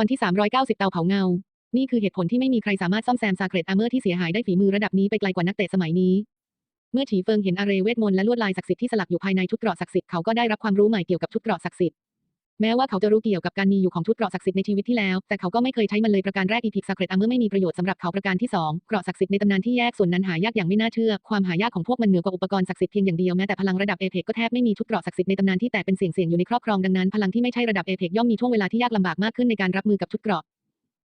ตอนที่ 390 เตาเผาเงา นี่คือเหตุผลที่ไม่มีใครสามารถซ่อมแซมซาเกรตอาร์เมอร์ที่เสียหายได้ฝีมือระดับนี้ไปไกลกว่านักเตะสมัยนี้ เมื่อฉีเฟิงเห็นอาเรเวทมนต์และลวดลายศักดิ์สิทธิ์ที่สลักอยู่ภายในชุดเกราะศักดิ์สิทธิ์เขาก็ได้รับความรู้ใหม่เกี่ยวกับชุดเกราะศักดิ์สิทธิ์ แม้ว่าเขาจะรู้เกี่ยวกับการมีอยู่ของชุดเกราะศักดิ์สิทธิ์ในชีวิตที่แล้ว แต่เขาก็ไม่เคยใช้มันเลยประการแรกอีพิกซาเรตอาเมอร์ไม่มีประโยชน์สำหรับเขาประการที่สองเกราะศักดิ์สิทธิ์ในตำนานที่แยกส่วนนั้นหายากอย่างไม่น่าเชื่อ ความหายากของพวกมันเหนือกว่าอุปกรณ์ศักดิ์สิทธิ์เพียงอย่างเดียวแม้แต่พลังระดับเอเพกก็แทบไม่มีชุดเกราะศักดิ์สิทธิ์ในตำนานที่แตกเป็นเสี่ยงๆอยู่ในครอบครองดังนั้นพลังที่ไม่ใช่ระดับเอเพกย่อมมีช่วงเวลาที่ยากลำบากมากขึ้นในการรับมือกับชุดเกราะ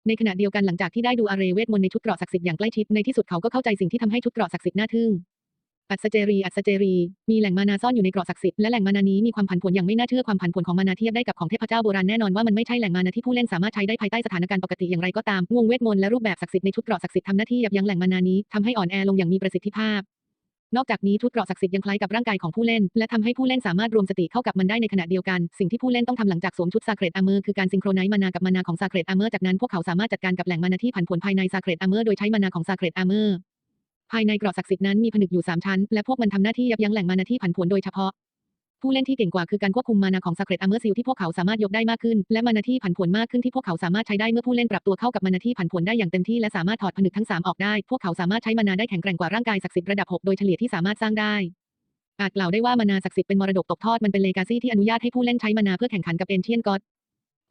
ในขณะเดียวกันหลังจากที่ได้ดูอาเรเวทมนต์ในชุดเกราะศักดิ์สิทธิ์อย่างใกล้ชิดในที่สุดเขาก็เข้าใจสิ่งที่ทำให้ชุดเกราะศักดิ์สิทธิ์น่าทึ่ง อัศเจรี อัศเจรี มีแหล่งมานาซ่อนอยู่ในเกราะศักดิ์สิทธิ์และแหล่งมานานี้มีความผันผวนอย่างไม่น่าเชื่อความผันผวนของมานาเทียบได้กับของเทพเจ้าโบราณแน่นอนว่ามันไม่ใช่แหล่งมานาที่ผู้เล่นสามารถใช้ได้ภายใต้สถานการณ์ปกติอย่างไรก็ตาม วงเวทมนต์และรูปแบบศักดิ์สิทธิ์ในชุดเกราะศักดิ์สิทธิ์ทำหน้าที่ยับยั้งแหล่งมานานี้ทำให้อ่อนแอลงอย่างมีประสิทธิภาพ นอกจากนี้ชุดเกราะศักดิ์สิทธิ์ยังคล้ายกับร่างกายของผู้เล่น และทำให้ผู้เล่นสามารถรวมสติเข้ากับมันได้ในขณะเดียวกัน สิ่งที่ผู้เล่นต้องทำหลังจากสวมชุดซาเกรตอาร์เมอร์คือการซิงโครไนซ์มานากับมานาของซาเกรตอาร์เมอร์จากนั้นพวกเขาสามารถจัดการกับแหล่งมานาที่ผันผวนภายในซาเกรตอาร์เมอร์โดยใช้มานาของซาเกรตอาร์เมอร์ ภายในกราะศักดิ์สิทธิ์นั้นมีผนึกอยู่สามชั้น และพวกมันทำหน้าที่ยับยั้งแหล่งมานาที่ผันผวนโดยเฉพาะ ผู้เล่นที่เก่งกว่าคือการควบคุมมานาของซาเกรตอเมอร์ซิลที่พวกเขาสามารถยกได้มากขึ้น และมานาที่ผันผวนมากขึ้นที่พวกเขาสามารถใช้ได้เมื่อผู้เล่นปรับตัวเข้ากับมานาที่ผันผวนได้อย่างเต็มที่และสามารถถอดผนึกทั้งสามออกได้ พวกเขาสามารถใช้มานาได้แข็งแกร่งกว่าร่างกายศักดิ์สิทธิ์ระดับหกโดยเฉลี่ยที่สามารถสร้างได้อาจกล่าวได้ว่ามานาศักดิ์สิทธิ์เป็นมรดกตกทอดมันเป็นเลกาซีที่อนุญาตให้ผู้เล่นใช้มานาเพื่อแข่งขันกับเอนเชียนก็อด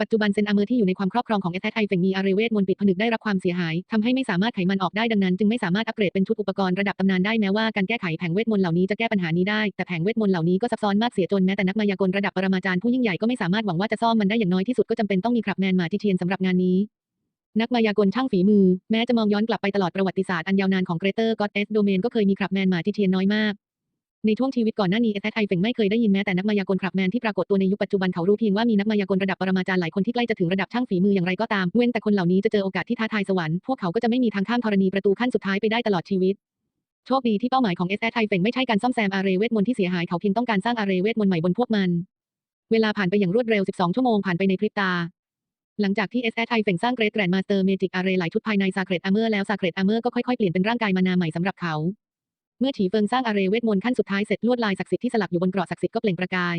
ปัจจุบันเซนอาเมอร์ที่อยู่ในความครอบครองของเอสไอเฟงมีอารีเวทมนปิดผนึกได้รับความเสียหายทำให้ไม่สามารถไขมันออกได้ดังนั้น จึงไม่สามารถอัปเกรดเป็นชุดอุปกรณ์ระดับตำนานได้แม้ว่าการแก้ไขแผงเวทมนต์เหล่านี้จะแก้ปัญหานี้ได้แต่แผงเวทมนต์เหล่านี้ก็ซับซ้อนมากเสียจนแม้แต่นักมายากลระดับปรมาจารย์ผู้ยิ่งใหญ่ก็ไม่สามารถหวังว่าจะซ่อมมันได้อย่างน้อยที่สุดก็จำเป็นต้องมีครับแมนมาจิเทียนสำหรับงานนี้นักมายากลช่างฝีมือ แม้จะมองย้อนกลับไปตลอดประวัติศาสตร์อันยาวนานของเกรเตอร์ก็อดเอสโดเมนก็เคยมีครับแมนมาจิเทียนน้อยมาก ในช่วงชีวิตก่อนหน้านี้เอสไอเฟงไม่เคยได้ยินแม้แต่นักมายากลครับแมนที่ปรากฏตัวในยุคปัจจุบันเขารู้เพียงว่ามีนักมายากลระดับปรมาจารย์หลายคนที่ใกล้จะถึงระดับช่างฝีมืออย่างไรก็ตาม เว้นแต่คนเหล่านี้จะเจอโอกาสที่ท้าทายสวรรค์พวกเขาก็จะไม่มีทางข้ามธรณีประตูขั้นสุดท้ายไปได้ตลอดชีวิตโชคดีที่เป้าหมายของเอสไอเฟงไม่ใช่การซ่อมแซมอาเรเวทมนต์ที่เสียหายเขาเพียงต้องการสร้างอาเรเวทมนต์ใหม่บนพวกมัน เวลาผ่านไปอย่างรวดเร็ว 12 ชั่วโมงผ่านไปในพริบตาหลังจากที่ s อ i เฟงสร้างเกรดแกรนมาสเตอร์เมจิกอาร์เรหลายชุดภายในซาเกรตอาร์เมอร์แล้วซาเกรตอาร์เมอร์ก็ค่อยๆ เปลี่ยนเป็นร่างกายมานาใหม่สำหรับเขา เมื่อฉีเฟิงสร้างอารเรเวทมนต์ขั้นสุดท้ายเสร็จลวดลายศักดิ์สิทธิ์ที่สลักอยู่บนเกราะศักดิ์สิทธิ์ก็เปล่งประกาย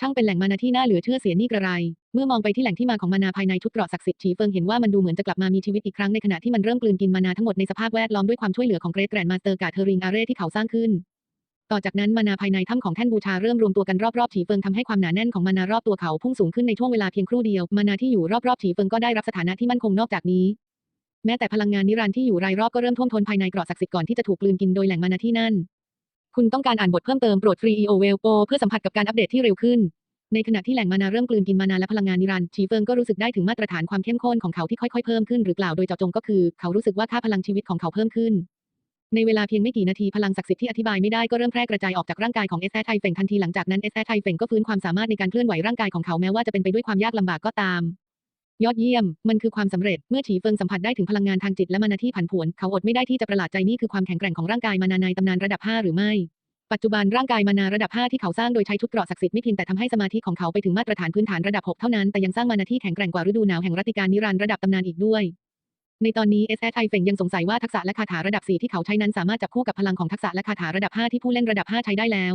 ช่างเป็นแหล่งมานาที่น่าเหลือเชื่อเสียนี่กระไร เมื่อมองไปที่แหล่งที่มาของมานาภายในชุดเกราะศักดิ์สิทธิ์ฉีเฟิงเห็นว่ามันดูเหมือนจะกลับมามีชีวิตอีกครั้งในขณะที่มันเริ่มกลืนกินมานาทั้งหมดในสภาพแวดล้อมด้วยความช่วยเหลือของเกรดแกรนมาสเตอร์กาเทอริงอารเรที่เขาสร้างขึ้น ต่อจากนั้นมานาภายในถ้ำของแท่นบูชาเริ่มรวมตัวกันรอบๆฉีเฟิงทำให้ความหนาแน่นของมานารอบตัวเขาพุ่งสูงขึ้นในช่วงเวลาเพียงครู่เดียวมานาที่อยู่รอบๆฉีเฟิงก็ได้รับสถานะที่มั่นคงนอกจากนี้ แม้แต่พลังงานนิรันดร์ที่อยู่รายรอบก็เริ่มท่วมท้นภายในเกราะศักดิ์สิทธิ์ก่อนที่จะถูกกลืนกินโดยแหล่งมานาที่นั่น คุณต้องการอ่านบทเพิ่มเติมโปรดฟรี EO w e l โปเพื่อสัมผัสกับการอัปเดตที่เร็วขึ้น ในขณะที่แหล่งมานาเริ่มกลืนกินมานาและพลังงานนิรันดร์ชีเฟิงก็รู้สึกได้ถึงมาตรฐานความเข้มข้นของเขาที่ค่อยๆเพิ่มขึ้นหรือกล่าวโดยเจาะจงก็คือเขารู้สึกว่าค่าพลังชีวิตของเขาเพิ่มขึ้นในเวลาเพียงไม่กี่นาทีพลังศักดิ์สิทธิ์ที่อธิบายไม่ได้ก็เริ่มแพร่กระจายออกจากร่างกายของเอสไอเฟงทันทีหลังจากนั้นเอสไอเฟงก็ฟื้นความสามารถในการเคลื่อนไหวร่างกายของเขาแม้ว่าจะเป็นไปด้วยความยากลำบากก็ตาม ยอดเยี่ยม มันคือความสำเร็จ เมื่อฉีเฟิงสัมผัสได้ถึงพลังงานทางจิตและมานาที่ผันผวน เขาอดไม่ได้ที่จะประหลาดใจนี่คือความแข็งแกร่งของร่างกายมานาในตำนานระดับ 5 หรือไม่ ปัจจุบันร่างกายมานาระดับ 5 ที่เขาสร้างโดยใช้ชุดเกราะศักดิ์สิทธิ์ไม่เพียงแต่ทำให้สมาธิของเขาไปถึงมาตรฐานพื้นฐานระดับ 6 เท่านั้น แต่ยังสร้างมานาที่แข็งแกร่งกว่าฤดูหนาวแห่งรัติการนิรันดร์ระดับตำนานอีกด้วย ในตอนนี้ s อ i เฟงยังสงสัยว่าทักษะและคาถาระดับ 4 ที่เขาใช้นั้นสามารถจับคู่กับพลังของทักษะและคาถาระดับ 5 ที่ผู้เล่นระดับ 5 ใช้ได้แล้ว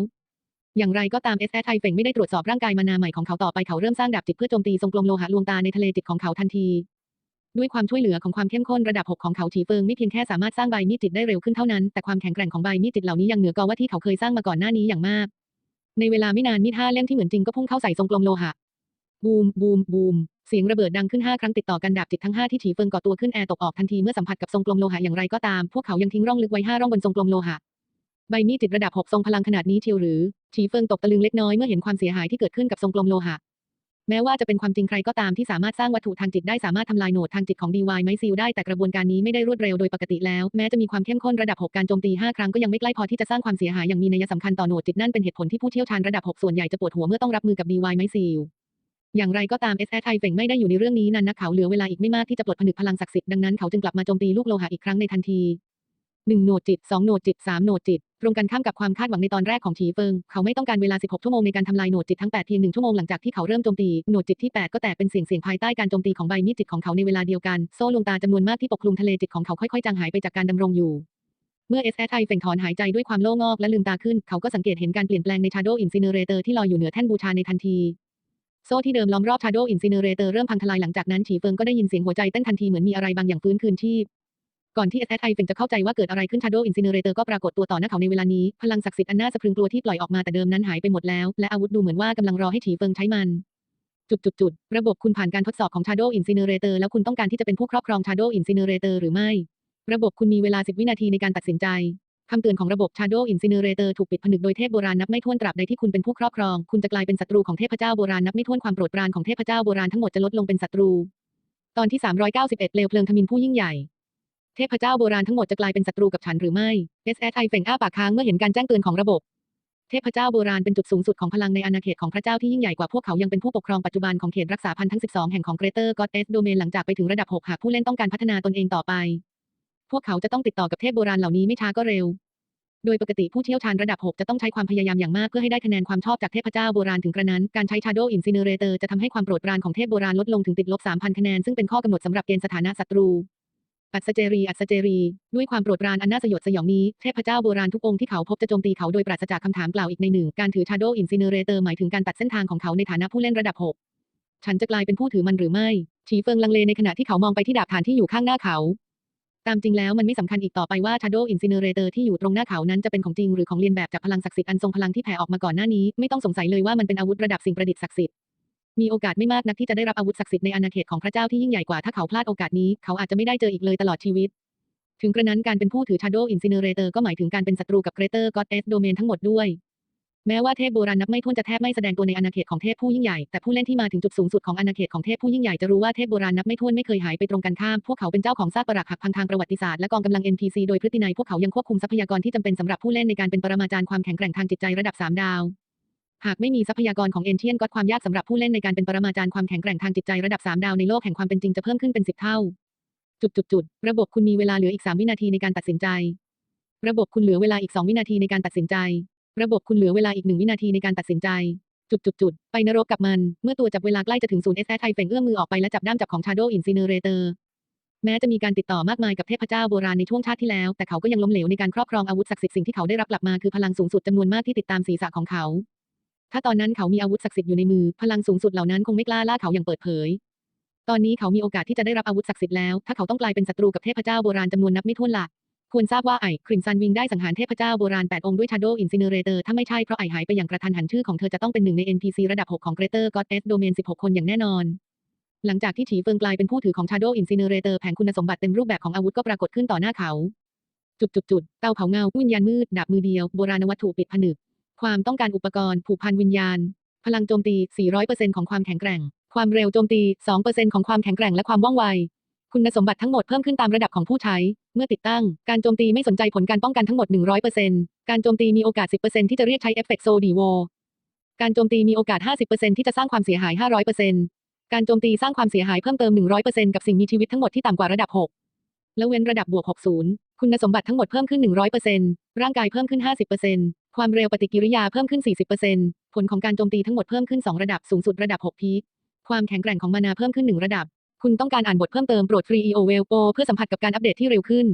อย่างไรก็ตาม s อ i เฟงไม่ได้ตรวจสอบร่างกายมานาใหม่ของเขาต่อไปเขาเริ่มสร้างดาบจิตเพื่อโจมตีทรงกลมโลหะลวงตาในทะเลจิตของเขาทันที ด้วยความช่วยเหลือของความเข้มข้นระดับ 6 ของเขาฉีเฟิงไม่เพียงแค่สามารถสร้างใบมีดจิตได้เร็วขึ้นเท่านั้น แต่ความแข็งแกร่งของใบมีดจิตเหล่านี้ยังเหนือกว่าที่เขาเคยสร้างมาก่อนหน้านี้อย่างมาก ในเวลาไม่นานมีดห้าเล่มที่เหมือนจริงก็พุ่งเข้าใส่ทรงกลมโลหะบูมบูมบูมเสียงระเบิดดังขึ้น 5 ครั้งติดต่อกันดาบจิตทั้ง 5 ที่ฉีเฟิงก่อตัวขึ้นแอร์ตกออกทันทีเมื่อสัมผัสกับทรงกลมโลหะอย่างไรก็ตาม พวกเขายังทิ้งร่องลึกไว้ 5 ร่องบนทรงกลมโลหะ ใบมีดจิตระดับ6ทรงพลังขนาดนี้เชียวหรือฉีเฟิงตกตะลึงเล็กน้อยเมื่อเห็นความเสียหายที่เกิดขึ้นกับทรงกลมโลหะ แม้ว่าจะเป็นความจริงใครก็ตามที่สามารถสร้างวัตถุทางจิตได้สามารถทำลายโหนดทางจิตของ DY ไมซิลได้แต่กระบวนการนี้ไม่ได้รวดเร็วโดยปกติแล้ว แม้จะมีความเข้มข้นระดับ 6 การโจมตี 5 ครั้งก็ยังไม่ใกล้พอที่จะสร้างความเสียหายอย่างมีนัยสำคัญต่อโหนดจิตนั่นเป็นเหตุผลที่ผู้เชี่ยวชาญระดับ 6 ส่วนใหญ่จะปวดหัวเมื่อต้องรับมือกับ DY ไมซิลอย่างไรก็ตาม s อ i เฟงไม่ได้อยู่ในเรื่องนี้นานนักเขาเหลือเวลาอีกไม่มากที่จะปลดผนึกพลังศักดิ์สิทธิ์ดังนั้นเขาจึงกลับมาโจมตีลูกโลหะอีกครั้งในทันทีหนึ่งโหนดจิตสองโหนดจิตสามโหนดจิต ตรงกันข้ามกับความคาดหวังในตอนแรกของฉีเฟิง เขาไม่ต้องการเวลา 16 ชั่วโมงในการทำลายโหนดจิตทั้ง 8 เพียงหนึ่งชั่วโมงหลังจากที่เขาเริ่มโจมตี โหนดจิตที่ 8 ก็แตกเป็นเสียงเสียงภายใต้การโจมตีของใบมีดจิตของเขาในเวลาเดียวกัน โซ่ลวงตาจำนวนมากที่ปกคลุมทะเลจิตของเขาค่อยๆจางหายไปจากการดำรงอยู่ เมื่อ s อ i เฟงถอนหายใจด้วยความโล่งอกและลืมตาขึ้น เขาก็สังเกตเห็นการเปลี่ยนแปลงใน Shadow Incinerator ที่ลอยอยู่เหนือแท่นบูชาในทันทีโซ่ที่เดิมล้อมรอบ Shadow Incinerator เริ่มพังทลายหลังจากนั้นฉีเฟิงก็ได้ยินเสียงหัวใจเต้นทันทีเหมือนมีอะไรบางอย่างฟื้นคืนชีพ ก่อนที่ SSI เฟงจะเข้าใจว่าเกิดอะไรขึ้น Shadow Incinerator ก็ปรากฏตัวต่อหน้าเขาในเวลานี้ พลังศักดิ์สิทธิ์อันน่าสะพรึงกลัวที่ปล่อยออกมาแต่เดิมนั้นหายไปหมดแล้ว และอาวุธดูเหมือนว่ากำลังรอให้ฉีเฟิงใช้มันจุดจุดจุดระบบคุณผ่านการทดสอบของ Shadow Incinerator แล้วคุณต้องการที่จะเป็นผู้ครอบครอง Shadow Incinerator หรือไม่ ระบบคุณมีเวลา 10 วินาทีในการตัดสินใจคำเตือนของระบบ Shadow Incinerator ถูกปิดผนึกโดยเทพโบราณนับไม่ถ้วนตราบใดที่คุณเป็นผู้ครอบครอง คุณจะกลายเป็นศัตรูของเทพเจ้าโบราณนับไม่ถ้วนความโปรดปรานของเทพเจ้าโบราณทั้งหมดจะลดลงเป็นศัตรู ตอนที่ 391เปลวเพลิงทมินผู้ยิ่งใหญ่ เทพเจ้าโบราณทั้งหมดจะกลายเป็นศัตรูกับฉันหรือไม่ SSI เฟงอ้าปากค้างเมื่อเห็นการแจ้งเตือนของระบบ เทพเจ้าโบราณเป็นจุดสูงสุดของพลังในอาณาเขตของพระเจ้าที่ยิ่งใหญ่กว่าพวกเขายังเป็นผู้ปกครองปัจจุบันของเขตรักษาพันธุ์ทั้ง 12 แห่งของเกรเตอร์ก็อดเอสโดเมนหลังจากไปถึงระดับ 6 หากผู้เล่นต้องการพัฒนาตนเองต่อไป พวกเขาจะต้องติดต่อกับเทพโบราณเหล่านี้ไม่ช้าก็เร็ว โดยปกติผู้เชี่ยวชาญระดับ 6 จะต้องใช้ความพยายามอย่างมากเพื่อให้ได้คะแนนความชอบจากเทพเจ้าโบราณถึงกระนั้น การใช้ Shadow Incinerator จะทำให้ความโปรดปรานของเทพโบราณลดลงถึงติดลบ3,000คะแนนซึ่งเป็นข้อกำหนดสำหรับเกณฑ์สถานะศัตรู อัศเจรีอัศเจรี ด้วยความโปรดปรานอันน่าสยดสยองนี้ เทพเจ้าโบราณทุกองค์ที่เขาพบจะโจมตีเขาโดยปราศจากคำถามกล่าวอีกในหนึ่ง การถือ Shadow Incinerator หมายถึงการตัดเส้นทางของเขาในฐานะผู้เล่นระดับ 6 ฉันจะกลายเป็นผู้ถือมันหรือไม่ฉีเฟิงลังเลในขณะที่เขามองไปที่ดาบฐานที่อยู่ข้างหน้าเขา ตามจริงแล้วมันไม่สำคัญอีกต่อไปว่า Shadow Incinerator ที่อยู่ตรงหน้าเขานั้นจะเป็นของจริงหรือของเลียนแบบจากพลังศักดิ์สิทธิ์อันทรงพลังที่แผ่ออกมาก่อนหน้านี้ ไม่ต้องสงสัยเลยว่ามันเป็นอาวุธระดับสิ่งประดิษฐ์ศักดิ์สิทธิ์ มีโอกาสไม่มากนักที่จะได้รับอาวุธศักดิ์สิทธิ์ในอาณาเขตของพระเจ้าที่ยิ่งใหญ่กว่าถ้าเขาพลาดโอกาสนี้ เขาอาจจะไม่ได้เจออีกเลยตลอดชีวิต ถึงกระนั้นการเป็นผู้ถือ Shadow Incinerator ก็หมายถึงการเป็นศัตรูกับ Greater Goddess Domain ทั้งหมดด้วย แม้ว่าเทพโบราณนับไม่ถ้วนจะแทบไม่แสดงตัวในอาณาเขตของเทพผู้ยิ่งใหญ่ แต่ผู้เล่นที่มาถึงจุดสูงสุดของอาณาเขตของเทพผู้ยิ่งใหญ่จะรู้ว่าเทพโบราณนับไม่ถ้วนไม่เคยหายไปตรงกันข้าม พวกเขาเป็นเจ้าของซากปรักหักพังทางประวัติศาสตร์และกองกำลัง NPC โดยพฤตินัยพวกเขายังควบคุมทรัพยากรที่จำเป็นสำหรับผู้เล่นในการเป็นปรมาจารย์ความแข็งแกร่งทางจิตใจระดับ 3 ดาว หากไม่มีทรัพยากรของเอนเชียนก็ความยากสำหรับผู้เล่นในการเป็นปรมาจารย์ความแข็งแกร่งทางจิตใจระดับ 3 ดาวในโลกแห่งความเป็นจริงจะเพิ่มขึ้นเป็น 10 เท่า จุดจุดจุดระบบคุณมีเวลาเหลืออีก 3 วินาทีในการตัดสินใจ ระบบคุณเหลือเวลาอีก 2 วินาทีในการตัดสินใจ ระบบคุณเหลือเวลาอีก 1 วินาทีในการตัดสินใจ จุดจุดจุดไปนรกกับมัน เมื่อตัวจับเวลาใกล้จะถึงศูนย์ s อ i เฟงเอื้อมมือออกไปและจับด้ามจับของ Shadow Incinerator แม้จะมีการติดต่อมากมายกับเทพเจ้าโบราณในช่วงชาติที่แล้ว แต่เขาก็ยังล้มเหลวในการครอบครองอาวุธศักดิ์สิทธิ์สิ่งที่เขาได้รับกลับมาคือพลังสูงสุดจำนวนมากที่ติดตามศีรษะของเขา ถ้าตอนนั้นเขามีอาวุธศักดิ์สิทธิ์อยู่ในมือ พลังสูงสุดเหล่านั้นคงไม่กล้าล่าเขาอย่างเปิดเผย ตอนนี้เขามีโอกาสที่จะได้รับอาวุธศักดิ์สิทธิ์แล้ว ถ้าเขาต้องกลายเป็นศัตรูกับเทพเจ้าโบราณจำนวนนับไม่ถ้วนละควรทราบว่าไอ้คริมซันวิงได้สังหารเทพเจ้าโบราณ 8 องค์ด้วย Shadow Incinerator ถ้าไม่ใช่เพราะไอ้หายไปอย่างกระทันหันชื่อของเธอจะต้องเป็นหนึ่งใน NPC ระดับ 6 ของ Greater Goddess Domain 16 คนอย่างแน่นอน หลังจากที่ฉีเฟิงกลายเป็นผู้ถือของ Shadow Incinerator แผงคุณสมบัติเต็มรูปแบบของอาวุธก็ปรากฏขึ้นต่อหน้าเขา จุดจุดจุดเตาเผาเงาวิญญาณมืดดาบมือเดียวโบราณวัตถุปิดผนึก ความต้องการอุปกรณ์ผูกพันวิญญาณ พลังโจมตี 400%ของความแข็งแกร่ง ความเร็วโจมตี 2%ของความแข็งแกร่งและความว่องไว คุณสมบัติทั้งหมดเพิ่มขึ้นตามระดับของผู้ใช้ เมื่อติดตั้ง การโจมตีไม่สนใจผลการป้องกันทั้งหมด 100%การโจมตีมีโอกาส 10%ที่จะเรียกใช้เอฟเฟกต์โซดีโว การโจมตีมีโอกาส 50%ที่จะสร้างความเสียหาย 500%การโจมตีสร้างความเสียหายเพิ่มเติม 100%กับสิ่งมีชีวิตทั้งหมดที่ต่ำกว่าระดับ 6 แล้วเว้นระดับบวก 60 คุณสมบัติทั้งหมดเพิ่มขึ้น 100%ร่างกายเพิ่มขึ้น 50% ความเร็วปฏิกิริยาเพิ่มขึ้น 40%ผลของการโจมตีทั้งหมดเพิ่มขึ้น 2 ระดับสูงสุดระดับ 6 พีคความแข็งแกร่งของมานาเพิ่มขึ้น 1 ระดับ คุณต้องการอ่านบทเพิ่มเติมโปรดฟรี EO w e l โ o เพื่อสัมผัสกับการอัปเดตที่เร็วขึ้น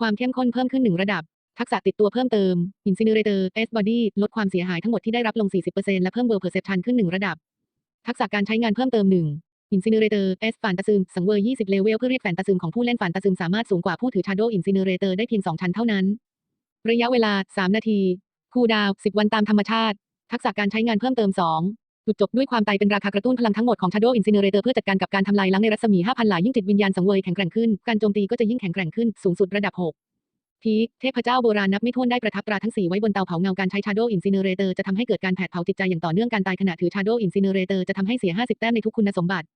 ความเข้มข้นเพิ่มขึ้น 1 ระดับ ทักษะติดตัวเพิ่มเติม Incinerator S Body ลดความเสียหายทั้งหมดที่ได้รับลง 40%และเพิ่ม World Perception ขึ้น 1 ระดับ ทักษะการใช้งานเพิ่มเติม 1 Incinerator S ฝานตะซึมสังเวย20 เลเวลเพื่อเรียกแฟนตะซึมของผู้เล่นฝานตะซึมสามารถสูงกว่าผู้ถือ Shadow Incinerator ได้เพียง 2 ชั้นเท่านั้น ระยะเวลา 3 นาที คูดาวน์10 วันตามธรรมชาติ ทักษะการใช้งานเพิ่มเติม 2 จุดจบด้วยความตายเป็นราคากระตุ้นพลังทั้งหมดของ Shadow Incinerator เพื่อจัดการกับการทำลายล้างในรัศมี 5,000 หลายิ่งจิตวิญญาณสังเวยแข็งแกร่งขึ้น การโจมตีก็จะยิ่งแข็งแกร่งขึ้น สูงสุดระดับ 6 พีคเทพเจ้าโบราณนับไม่ถ้วนได้ประทับตราทั้ง 4 ไว้บนเตาเผาเงาการใช้ Shadow Incinerator จะทำให้เกิดการแผดเผาจิตใจอย่างต่อเนื่องการตายขณะถือ Shadow Incinerator จะทำให้เสีย 50 แต้มในทุกคุณสมบัติ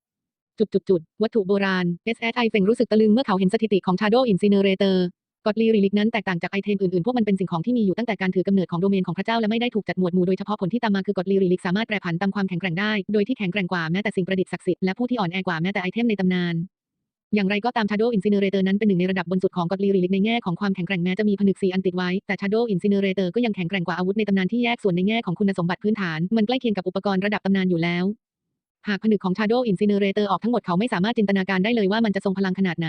จุดจุดจุดวัตถุโบราณ SSI เฟงรู้สึกตะลึงเมื่อเขาเห็นสถิติของ Shadow Incinerator กอดลีริลิกนั้นแตกต่างจากไอเทมอื่นๆ พวกมันเป็นสิ่งของที่มีอยู่ตั้งแต่การถือกำเนิดของโดเมนของพระเจ้าและไม่ได้ถูกจัดหมวดหมู่โดยเฉพาะผลที่ตามมาคือกอดลีริลิกสามารถแปรผันตามความแข็งแกร่งได้ โดยที่แข็งแกร่งกว่าแม้แต่สิ่งประดิษฐ์ศักดิ์สิทธิ์และผู้ที่อ่อนแอกว่าแม้แต่ไอเทมในตำนาน อย่างไรก็ตาม Shadow Incinerator นั้นเป็นหนึ่งในระดับบนสุดของกอดลีริลิกในแง่ของความแข็งแกร่งแม้จะมีผนึกสีอันติดไว้ แต่ Shadow Incinerator ก็ยังแข็งแกร่งกว่าอาวุธในตำนานที่แยกส่วนในแง่ของคุณสมบัติพื้นฐานมันใกล้เคียงกับอุปกรณ์ระดับตำนานอยู่แล้ว หากผนึกของ Shadow Incinerator ออกทั้งหมดเขาไม่สามารถจินตนาการได้เลยว่ามันจะทรงพลังขนาดไหน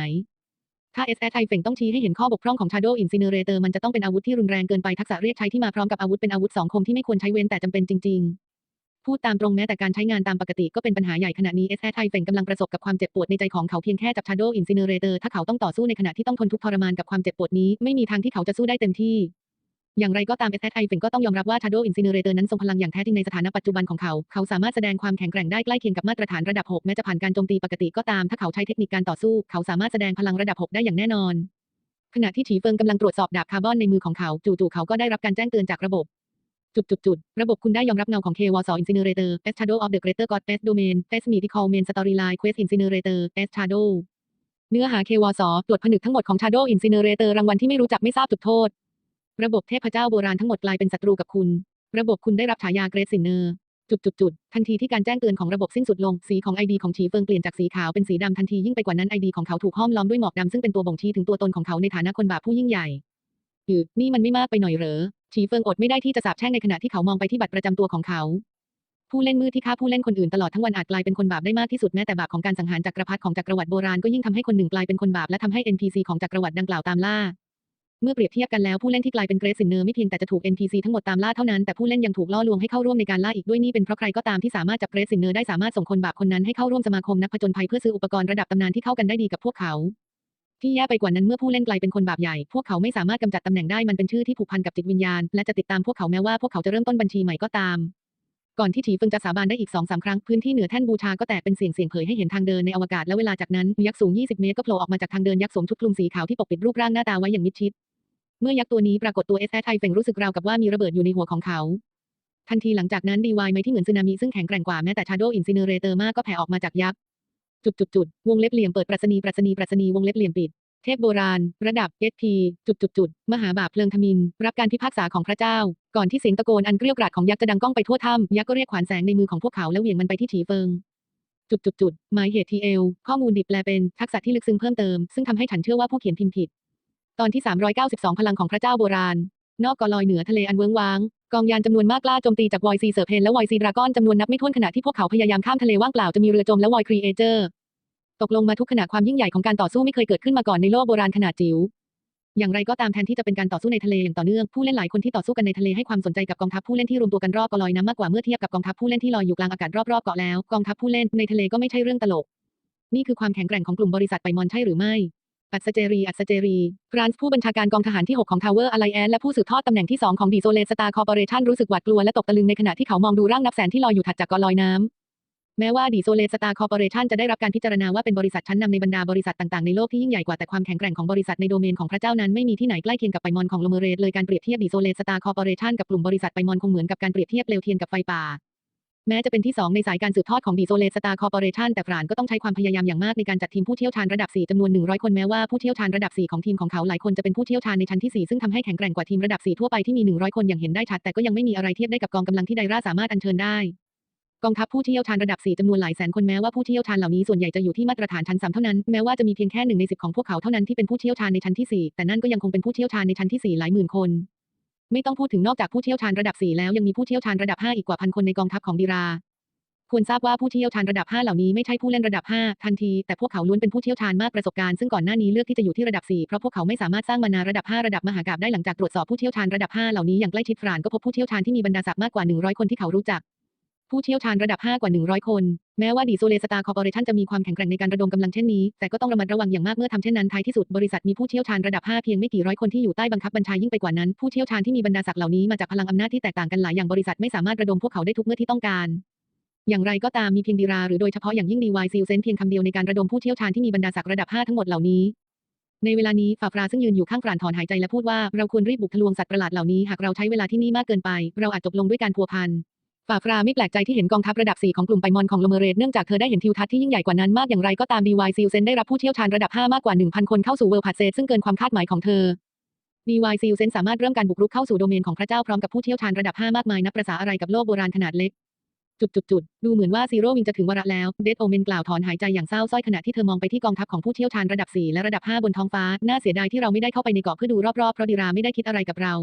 ถ้า SSI เฟงต้องชี้ให้เห็นข้อบกพร่องของ Shadow Incinerator มันจะต้องเป็นอาวุธที่รุนแรงเกินไปทักษะเรียกใช้ที่มาพร้อมกับอาวุธเป็นอาวุธสองคมที่ไม่ควรใช้เว้นแต่จำเป็นจริง ๆ พูดตามตรงแม้แต่การใช้งานตามปกติก็เป็นปัญหาใหญ่ขณะนี้เอสแอไทเฟงกำลังประสบกับความเจ็บปวดในใจของเขาเพียงแค่จับ Shadow Incinerator ถ้าเขาต้องต่อสู้ในขณะที่ต้องทนทุกข์ทรมานกับความเจ็บปวดนี้ไม่มีทางที่เขาจะสู้ได้เต็มที่ อย่างไรก็ตามเอสแอไทเฟงก็ต้องยอมรับว่า Shadow Incinerator นั้นทรงพลังอย่างแท้จริงในสถานะปัจจุบันของเขา เขาสามารถแสดงความแข็งแกร่งได้ใกล้เคียงกับมาตรฐานระดับ 6 แม้จะผ่านการโจมตีปกติก็ตาม ถ้าเขาใช้เทคนิคการต่อสู้ เขาสามารถแสดงพลังระดับ 6 ได้อย่างแน่นอน ขณะที่ฉีเฟิงกำลังตรวจสอบดาบคาร์บอนในมือของเขา จู่ๆเขาก็ได้รับการแจ้งเตือนจากระบบจุดจุดจุดระบบคุณได้ยอมรับเงาของ K-Wall 2 Incinerator S Shadow of the Greater God Best Domain S Mythical Main Storyline Quest Incinerator S Shadow เนื้อหา KWS ตรวจผนึกทั้งหมดของ Shadow Incinerator รางวัลที่ไม่รู้จักไม่ทราบจุดโทษ ระบบเทพเจ้าโบราณทั้งหมดกลายเป็นศัตรูกับคุณ ระบบคุณได้รับฉายาเกรซินเนอร์จุดจุดจุดทันทีที่การแจ้งเตือนของระบบสิ้นสุดลง สีของไอดีของฉีเฟิงเปลี่ยนจากสีขาวเป็นสีดำทันทียิ่งไปกว่านั้นไอดีของเขาถูกห้อมล้อมด้วยหมอกดำซึ่งเป็นตัวบ่งชี้ถึงตัวตนของเขาในฐานะคนบาปผู้ยิ่งใหญ่อือนี่มันไม่มากไปหน่อยเหรอฉีเฟิงอดไม่ได้ที่จะสาบแช่งในขณะที่เขามองไปที่บัตรประจำตัวของเขา ผู้เล่นมืดที่ฆ่าผู้เล่นคนอื่นตลอดทั้งวันอาจกลายเป็นคนบาปได้มากที่สุดแม้แต่บาปของการสังหารจักรพรรดิของจักรวรรดิโบราณก็ยิ่งทำให้คนหนึ่งกลายเป็นคนบาปและทำให้ NPC ของจักรวรรดิดังกล่าวตามล่า เมื่อเปรียบเทียบกันแล้วผู้เล่นที่กลายเป็นเกรซซินเนอร์ไม่เพียงแต่จะถูก NPC ทั้งหมดตามล่าเท่านั้นแต่ผู้เล่นยังถูกล่อลวงให้เข้าร่วมในการล่าอีกด้วยนี่เป็นเพราะใครก็ตามที่สามารถจับเกรซซินเนอร์ได้สามารถส่งคนบาปคนนั้นให้เข้าร่วมสมาคมนักผจญภัยเพื่อซื้ออุปกรณ์ระดับตำนานที่เข้ากันได้ดีกับพวกเขา ที่แย่ไปกว่านั้นเมื่อผู้เล่นกลายเป็นคนบาปใหญ่ พวกเขาไม่สามารถกำจัดตำแหน่งได้มันเป็นชื่อที่ผูกพันกับจิตวิญญาณ และจะติดตามพวกเขาแม้ว่าพวกเขาจะเริ่มต้นบัญชีใหม่ก็ตามก่อนที่ฉีฟิงจะสาบานได้อีกสองสาครั้ง พื้นที่เหนือแท่นบูชาก็แตกเป็นเสียงเสียงเผยให้เห็นทางเดินในอวกาศและเวลาจากนั้น ยักษ์สูง 20 เมตรก็โผล่ออกมาจากทางเดินยักษ์สวมชุดคลุมสีขาวที่ปกปิดรูปร่างหน้าตาไว้อย่างมิดชิด เมื่อยักษ์ตัวนี้ปรากฏตัวเอสแอไทเฟงรู้สึกราวกับว่ามีระเบิดอยู่ในหัวของเขา ทันทีหลังจากนั้นดีวายไม่ที่เหมือนสึนามิซึ่งแข็งแกร่งกว่าแม้แต่ชาโดอินซิเนเรเตอร์มากก็แผ่ออกมาจากยักษ์จุดจุดจุดวงเล็บเหลี่ยมเปิดปรัชนีปรัชนีปรัชนีวงเล็บเหลี่ยมปิด เทพโบราณ ระดับ SP จุดจุดจุดมหาบาปเพลิงทมิน รับการพิพากษาของพระเจ้า ก่อนที่เสียงตะโกนอันเกรียวกราดของยักษ์จะดังก้องไปทั่วถ้ำยักษ์ก็เรียกขวานแสงในมือของพวกเขาแล้วเหวี่ยงมันไปที่ฉีเฟิงจุดจุดจุดหมายเหตุทีเอลข้อมูลดิบแปลเป็นทักษะที่ลึกซึ้งเพิ่มเติม ซึ่งทำให้ฉันเชื่อว่าผู้เขียนพิมพ์ผิด ตอนที่ 392 พลังของพระเจ้าโบราณ นอกกาะลอยเหนือทะเลอันเวิ้งว้าง กองยานจำนวนมากกล้าโจมตีจากวอยซีเซอร์เพนและวอยซีดราก้อนจำนวนนับไม่ถ้วนขณะที่พวกเขาพยายามข้ามทะเลว่างเปล่าจะมีเรือจมและวอยครีเอเจอร์ตกลงมาทุกขณะความยิ่งใหญ่ของการต่อสู้ไม่เคยเกิดขึ้นมาก่อนในโลกโบราณขนาดจิ๋วอย่างไรก็ตามแทนที่จะเป็นการต่อสู้ในทะเลอย่างต่อเนื่องผู้เล่นหลายคนที่ต่อสู้กันในทะเลให้ความสนใจกับกองทัพผู้เล่นที่รวมตัวกันรอบกาะลอยน้ำมากกว่าเมื่อเทียบกับกองทัพผู้เล่นที่ลอยอยู่กลางอากาศรอบๆเกาะแล้วกองทัพผู้เล่นในทะเลก็ไม่ใช่เรื่องตลก นี่คือความแข็งแกร่งของกลุ่มบริษัทไปมอนใช่หรือไม่ อัศเจรี อัศเจรีฟรานซ์ผู้บัญชาการกองทหารที่ 6 ของ Tower Alliance และผู้สืบทอดตำแหน่งที่ 2 ของ d e s o l a t Star Corporation รู้สึกหวาดกลัวและตกตะลึงในขณะที่เขามองดูร่างนับแสนที่ลอยอยู่ถัดจากกาะลอยน้ำ แม้ว่า d e s o l a t Star Corporation จะได้รับการพิจารณาว่าเป็นบริษัทชั้นนำในบรรดาบริษัทต่างๆ ในโลกที่ยิ่งใหญ่กว่าแต่ความแข็งแกร่งของบริษัทในโดเมนของพระเจ้านั้นไม่มีที่ไหนใกล้เคียงกับไปมอนของโลเมเรตเลยการเปรียบเทียบ d e s o l a t Star Corporation กับกลุ่มบริษัทไปมอนคงเหมือนกับการเปรียบเทียบเปลวเทียนกับไฟป่า แม้จะเป็นที่ 2 ในสายการสืบทอดของ d e s o l a t Star Corporation แต่ฟรานก็ต้องใช้ความพยายามอย่างมากในการจัดทีมผู้เชี่ยวชาญระดับ 4จำนวน 100 คนแม้ว่าผู้เชี่ยวชาญระดับ 4 ของทีมของเขาหลายคนจะเป็นผู้เชี่ยวชาญในชั้นที่ 4 ซึ่งทำให้แข็งแกร่งกว่าทีมระดับ 4 ทั่วไปที่มี 100 คนอย่างเห็นได้ชัดแต่ก็ยังไม่มีอะไรเทียบได้กับกองกำลังที่ไดราสามารถอัญเชิญได้กองทัพผู้เชี่ยวชาญระดับ 4จำนวนหลายแสนคนแม้ว่าผู้เชี่ยวชาญเหล่านี้ส่วนใหญ่จะอยู่ที่มาตรฐานชั้น 3 เท่านั้น แม้ว่าจะมีเพียงแค่หนึ่งใน10 ของพวกเขาเท่านั้นที่เป็นผู้เชี่ยวชาญในชั้นที่ 4 แต่นั่นก็ยังคงเป็นผู้เชี่ยวชาญในชั้นที่ 4 หลายหมื่นคน ไม่ต้องพูดถึงนอกจากผู้เชี่ยวชาญระดับ 4 แล้วยังมีผู้เชี่ยวชาญระดับ 5 อีกกว่าพันคนในกองทัพของดีรา ควรทราบว่าผู้เชี่ยวชาญระดับ 5 เหล่านี้ไม่ใช่ผู้เล่นระดับ 5 ทันที แต่พวกเขาล้วนเป็นผู้เชี่ยวชาญมากประสบการณ์ซึ่งก่อนหน้านี้เลือกที่จะอยู่ที่ระดับ 4 เพราะพวกเขาไม่สามารถสร้างมานาระดับ 5 ระดับมหากาพย์ได้หลังจากตรวจสอบผู้เชี่ยวชาญระดับ 5 เหล่านี้อย่างใกล้ชิดฟรานก็พบผู้เชี่ยวชาญที่มีบรรดาศักดิ์มากกว่า 100 คนที่เขารู้จัก ผู้เชี่ยวชาญระดับ 5 กว่า 100 คน แม้ว่าดีโซเลสตาร์คอร์ปอเรชันจะมีความแข็งแกร่งในการระดมกำลังเช่นนี้ แต่ก็ต้องระมัดระวังอย่างมากเมื่อทำเช่นนั้นท้ายที่สุดบริษัทมีผู้เชี่ยวชาญระดับ 5 เพียงไม่กี่ร้อยคนที่อยู่ใต้บังคับบัญชายิ่งไปกว่านั้นผู้เชี่ยวชาญที่มีบรรดาศักดิ์เหล่านี้มาจากพลังอำนาจที่แตกต่างกันหลายอย่างบริษัทไม่สามารถระดมพวกเขาได้ทุกเมื่อที่ต้องการอย่างไรก็ตามมีเพียงดีราหรือโดยเฉพาะอย่างยิ่งดีวายซิลเซนเพียงคำเดียวในการระดมผู้เชี่ยวชาญที่มีบรรดาศักดิ์ระดับ 5 ทั้งหมดเหล่านี้ ในเวลานี้ฝาฟราซึ่งยืนอยู่ข้างกรานถอนหายใจและพูดว่าเราควรรีบบุกทะลวงสัตว์ประหลาดเหล่านี้หากเราใช้เวลาที่นี่มากเกินไป เราอาจจบลงด้วยการพัวพัน ฝาฟราไม่แปลกใจที่เห็นกองทัพระดับ 4 ของกลุ่มไปมอนของโลเมเรตเนื่องจากเธอได้เห็นทิวทัศน์ที่ยิ่งใหญ่กว่านั้นมากอย่างไรก็ตามดีวายซิลเซนได้รับผู้เชี่ยวชาญระดับ 5 มากกว่า 1,000 คนเข้าสู่เวิร์พัดเซซึ่งเกินความคาดหมายของเธอดีวายซิลเซนสามารถเริ่มการบุกรุกเข้าสู่โดเมนของพระเจ้าพร้อมกับผู้เชี่ยวชาญระดับ 5 มากมายนับประสาอะไรกับโลกโบราณขนาดเล็กจุดจุดจุดดูเหมือนว่าซีโร่วิงจะถึงวาระแล้ว เดดโอเมนกล่าวถอนหายใจอย่างเศร้าส้อยขณะที่เธอมองไปที่กองทัพของผู้เชี่ยวชาญระดับ 4 และระดับ 5 บนท้องฟ้า น่าเสียดายที่เราไม่ได้เข้าไปในเกาะเพื่อดูรอบๆ เพราะดีราไม่ได้คิดอะไรกับเรา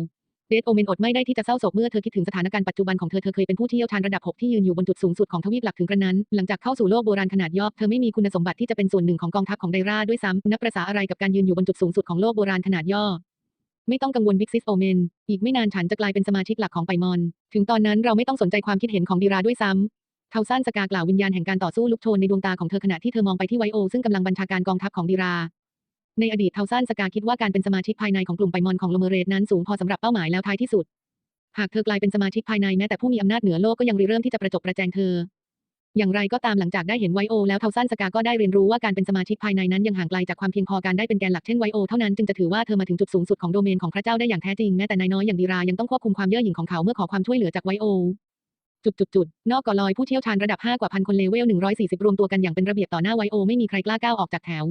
เดดโอเมนอดไม่ได้ที่จะเศร้าโศกเมื่อเธอคิดถึงสถานการณ์ปัจจุบันของเธอ เธอเคยเป็นผู้เชี่ยวชาญระดับ 6 ที่ยืนอยู่บนจุดสูงสุดของทวีปหลักถึงกระนั้น หลังจากเข้าสู่โลกโบราณขนาดย่อเธอไม่มีคุณสมบัติที่จะเป็นส่วนหนึ่งของกองทัพของไดราด้วยซ้ำนับประสาอะไรกับการยืนอยู่บนจุดสูงสุดของโลกโบราณขนาดย่อไม่ต้องกังวลวิกซิสโอเมน อีกไม่นานฉันจะกลายเป็นสมาชิกหลักของไปมอน ถึงตอนนั้นเราไม่ต้องสนใจความคิดเห็นของดีราด้วยซ้ำเทาซันสกากล่าววิญญาณแห่งการต่อสู้ลุกโชนในดวงตาของเธอขณะที่เธอมองไปที่ไวโอ ซึ่งกำลังบัญชาการกองทัพของดีรา ในอดีตเทาซันสกาคิดว่าการเป็นสมาชิกภายในของกลุ่มไปมอนของโลเมเรตนั้นสูงพอสำหรับเป้าหมายแล้วท้ายที่สุด หากเธอกลายเป็นสมาชิกภายในแม้แต่ผู้มีอำนาจเหนือโลกก็ยังริเริ่มที่จะประจบประแจงเธอ อย่างไรก็ตามหลังจากได้เห็นไวโอ แล้วเทาซันสกาก็ได้เรียนรู้ว่าการเป็นสมาชิกภายในนั้นยังห่างไกลจากความเพียงพอการได้เป็นแกนหลักเช่นไวโอเท่านั้นจึงจะถือว่าเธอมาถึงจุดสูงสุดของโดเมนของพระเจ้าได้อย่างแท้จริงแม้แต่นายน้อยอย่างดีรายังต้องควบคุมความเย่อหยิ่งของเขาเมื่อขอความช่วยเหลือจากไวโอจุดจุดจุดนอกกอลอยผู้เชี่ยวชาญระดับ5กว่าพันคนเลเวล140 รวมตัวกันอย่างเป็นระเบียบต่อหน้าไวโอไม่มีใครกล้าก้าวออกจากแถว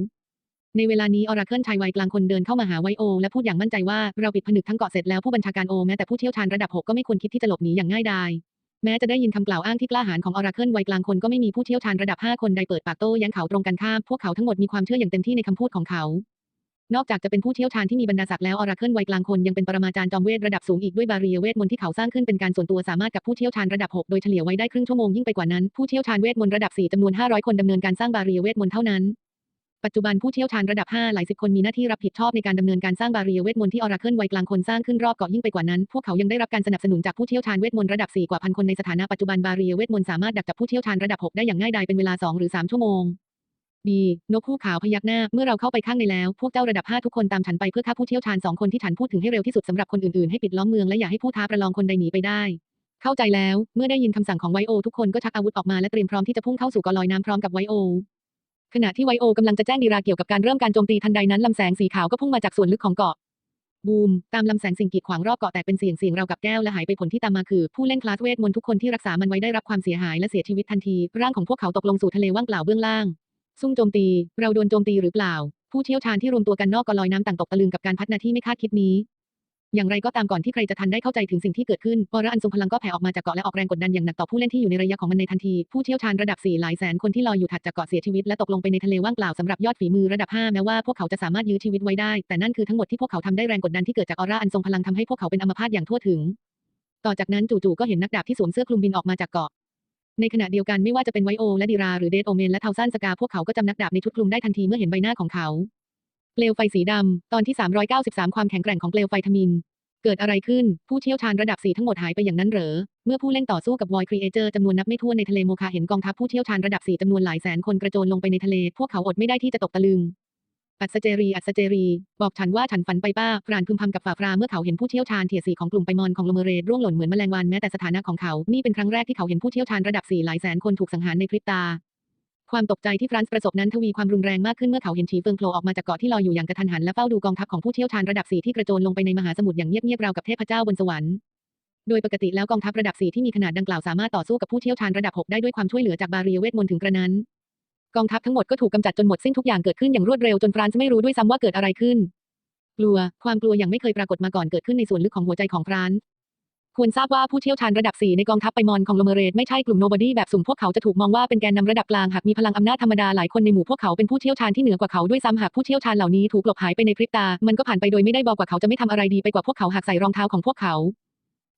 ในเวลานี้ออราเคิลชายวัยกลางคนเดินเข้ามาหาไวโอ และพูดอย่างมั่นใจว่าเราปิดผนึกทั้งเกาะเสร็จแล้วผู้บัญชาการโอแม้แต่ผู้เชี่ยวชาญระดับ6ก็ไม่ควรคิดที่จะหลบหนีอย่างง่ายดายแม้จะได้ยินคำกล่าวอ้างที่กล้าหาญของออราเคิลวัยกลางคนก็ไม่มีผู้เชี่ยวชาญระดับ 5 คนใดเปิดปากโต้แย้งเขาตรงกันข้ามพวกเขาทั้งหมดมีความเชื่ออย่างเต็มที่ในคำพูดของเขา นอกจากจะเป็นผู้เชี่ยวชาญที่มีบรรดาศักดิ์แล้วออราเคิลวัยกลางคนยังเป็นปรมาจารย์จอมเวทระดับสูงอีกด้วยบาเรียเวทมนต์ที่เขาสร้างขึ้นเป็นการส่วนตัวสามารถกับผู้เชี่ยวชาญระดับ 6 โดยเฉลี่ยไว้ได้ครึ่งชั่วโมงยิ่งไปกว่านั้นผู้เชี่ยวชาญเวทมนต์ระดับ4จำนวน500 คนดำเนินการสร้างบาเรียเวทมนต์เท่านั้น ปัจจุบันผู้เชี่ยวชาญระดับ 5 หลายสิบคนมีหน้าที่รับผิดชอบในการดำเนินการสร้างบาเรียเวทมนต์ที่ออราเคิลวัยกลางคนสร้างขึ้นรอบเกาะยิ่งไปกว่านั้น พวกเขายังได้รับการสนับสนุนจากผู้เชี่ยวชาญเวทมนต์ระดับ 4 กว่าพันคนในสถานะปัจจุบันบาเรียเวทมนต์สามารถดักจับผู้เชี่ยวชาญระดับ 6 ได้อย่างง่ายดายเป็นเวลา 2 หรือ 3 ชั่วโมงบีนกคู่ขาวพยักหน้า เมื่อเราเข้าไปข้างในแล้ว พวกเจ้าระดับ 5 ทุกคนตามฉันไปเพื่อฆ่าผู้เชี่ยวชาญสองคนที่ฉันพูดถึงให้เร็วที่สุดสำหรับคนอื่นๆให้ปิดล้อมเมืองและอย่าให้ผู้ท้าประลองคนใดหนีไปได้ เข้าใจแล้ว เมื่อได้ยินคำสั่งของไวโอ ทุกคนก็ชักอาวุธออกมาและเตรียมพร้อมที่จะพุ่งเข้าสู่กอลอยน้ำพร้อมกับไวโอ ขณะที่ไวโอกำลังจะแจ้งดีราเกี่ยวกับการเริ่มการโจมตีทันใดนั้นลำแสงสีขาวก็พุ่งมาจากส่วนลึกของเกาะบูม ตามลำแสงสิ่งกีดขวางรอบเกาะแตกเป็นเสียงเสียงเรากับแก้วและหายไปผลที่ตามมาคือ ผู้เล่นคลาสเวทมนต์ทุกคนที่รักษามันไว้ได้รับความเสียหายและเสียชีวิตทันที ร่างของพวกเขาตกลงสู่ทะเลว่างเปล่าเบื้องล่าง ซุ่มโจมตี เราโดนโจมตีหรือเปล่า ผู้เชี่ยวชาญที่รวมตัวกันนอกกอลอยน้ำต่างตกตะลึงกับการพัฒนาที่ไม่คาดคิดนี้ อย่างไรก็ตามก่อนที่ใครจะทันได้เข้าใจถึงสิ่งที่เกิดขึ้นออระอันทรงพลังก็แผ่ออกมาจากเกาะและออกแรงกดดันอย่างหนักต่อผู้เล่นที่อยู่ในระยะของมันในทันที ผู้เชี่ยวชาญระดับ 4 หลายแสนคนที่ลอยอยู่ถัดจากเกาะเสียชีวิตและตกลงไปในทะเลว่างเปล่าสำหรับยอดฝีมือระดับ 5 แม้ว่าพวกเขาจะสามารถยื้อชีวิตไว้ได้ แต่นั่นคือทั้งหมดที่พวกเขาทำได้แรงกดดันที่เกิดจากออร่าอันทรงพลังทำให้พวกเขาเป็นอัมพาตอย่างทั่วถึง ต่อจากนั้นจู่ๆก็เห็นนักดาบที่สวมเสื้อคลุมบินออกมาจากเกาะในขณะเดียวกันไม่ว่าจะเป็นไวโอและดีราหรือเดดโอเมนและเทาซันสกาพวกเขาก็จำนักดาบในชุดคลุมได้ทันทีเมื่อเห็นใบหน้าของเขา เปลวไฟสีดำ ตอนที่ 393 ความแข็งแกร่งของเปลวไฟทมิน เกิดอะไรขึ้น ผู้เชี่ยวชาญระดับ4ทั้งหมดหายไปอย่างนั้นเหรอ เมื่อผู้เล่นต่อสู้กับวอยครีเอเจอร์จำนวนนับไม่ถ้วนในทะเลโมคาเห็นกองทัพผู้เชี่ยวชาญระดับ4จำนวนหลายแสนคนกระโจนลงไปในทะเลพวกเขาอดไม่ได้ที่จะตกตะลึงอัศเจรี อัศเจรี บอกฉันว่าฉันฝันไปป้าฟรานพึมพำกับฝ่าฟราเมื่อเขาเห็นผู้เชี่ยวชาญเทียสีของกลุ่มไปมอนของโลเมเรดร่วงหล่นเหมือนแมลงวันแม้แต่สถานะของเขา นี่เป็นครั้งแรกที่เขาเห็นผู้เชี่ยวชาญระดับ4หลายแสนคนถูกสังหารในพริบตา ความตกใจที่ฟรานซ์ประสบนั้นทวีความรุนแรงมากขึ้นเมื่อเขาเห็นฉีเฟิงโผล่ออกมาจากเกาะที่ลอยอยู่อย่างกระทันหันและเฝ้าดูกองทัพของผู้เชี่ยวชาญระดับ4ที่กระโจนลงไปในมหาสมุทรอย่างเงียบๆราวกับเทพเจ้าบนสวรรค์โดยปกติแล้วกองทัพระดับ4ที่มีขนาดดังกล่าวสามารถต่อสู้กับผู้เชี่ยวชาญระดับ6ได้ด้วยความช่วยเหลือจากบาเรียเวทมนต์ถึงกระนั้น กองทัพทั้งหมดก็ถูกกำจัดจนหมดสิ้นทุกอย่างเกิดขึ้นอย่างรวดเร็วจนฟรานซ์ไม่รู้ด้วยซ้ำว่าเกิดอะไรขึ้น กลัว ความกลัวอย่างไม่เคยปรากฏมาก่อนเกิดขึ้นในส่วนลึกของหัวใจของฟรานซ์ ควรทราบว่าผู้เชี่ยวชาญระดับ 4 ในกองทัพไปมอนของโลเมเรตไม่ใช่กลุ่มโนบอดี้แบบสุ่มพวกเขาจะถูกมองว่าเป็นแกนนำระดับกลางหากมีพลังอำนาจธรรมดาหลายคนในหมู่พวกเขาเป็นผู้เชี่ยวชาญที่เหนือกว่าเขาด้วยซ้ำหากผู้เชี่ยวชาญเหล่านี้ถูกหลบหายไปในพริบตา มันก็ผ่านไปโดยไม่ได้บอกว่าเขาจะไม่ทำอะไรดีไปกว่าพวกเขาหากใส่รองเท้าของพวกเขา